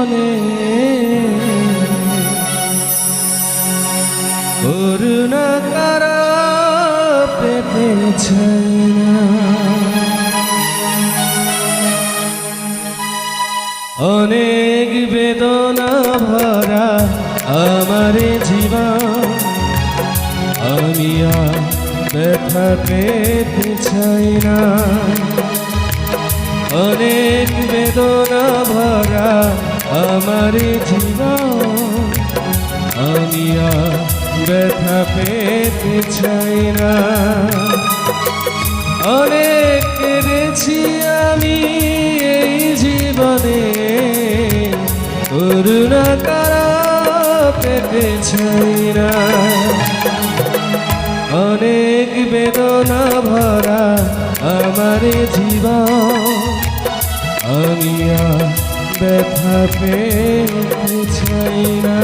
মনে। করুণা পেতেছে অনেক বেদনা ভরা আমার জীবন। আমি ব্যথা পেতে চাই না। অনেক বেদনা ভরা আমার জীবন, আমি ব্যথা পেতে চাই না। অনেক কেঁদেছি আমি এই জীবনে করুণা কারা পেতে চাই না। অনেক বেদনা ভরা আমার জীবন, আমি ব্যথা পেতে না।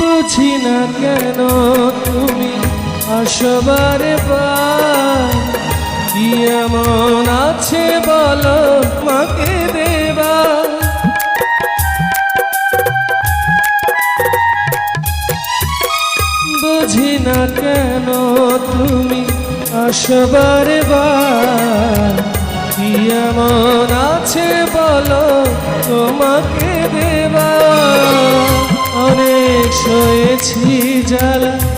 বুঝি না কেন তুমি আসবারে বার। কি এমন আছে বলো মাকে দেবা? বুঝি না কেন তুমি আসবারে বার। কি এমন আছে বলো তোমাকে দেবা? অনেক সয়েছি জ্বালা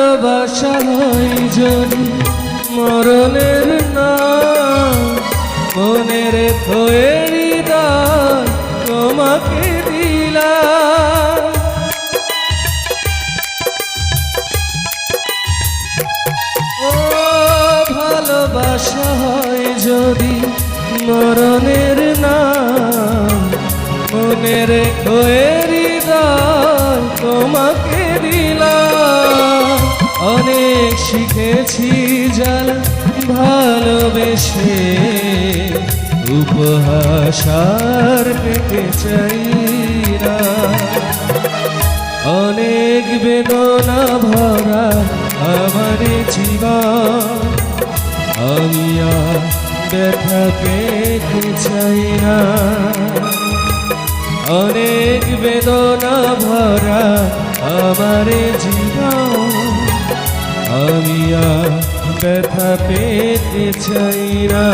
ভালোবাসা হয় যদি মরণের না মনের থয়ের হৃদয় তোমাকে দিলাম। ও ভালোবাসা হয় যদি মরণের নাম মনের খোয়ের হৃদয় তোমাকে অনেক শিখেছি জাল ভালোবেসে। উপহাসার পেতে চাই না। অনেক বেদনা ভরা আমার জীবন। আমি আর ব্যথা পেতে চাই না। অনেক বেদনা ভরা আমার জীবন। ব্যথা পেতে চাই না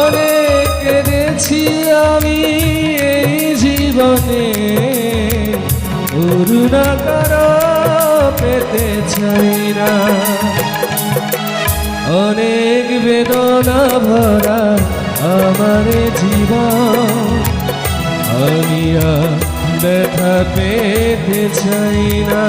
অনেক কেঁদেছি আমি এই জীবনে। করুণা কারা পেতে চাই না অনেক বেদনা ভরা আমার জীবন। আমি ব্যথা পেতে চাই না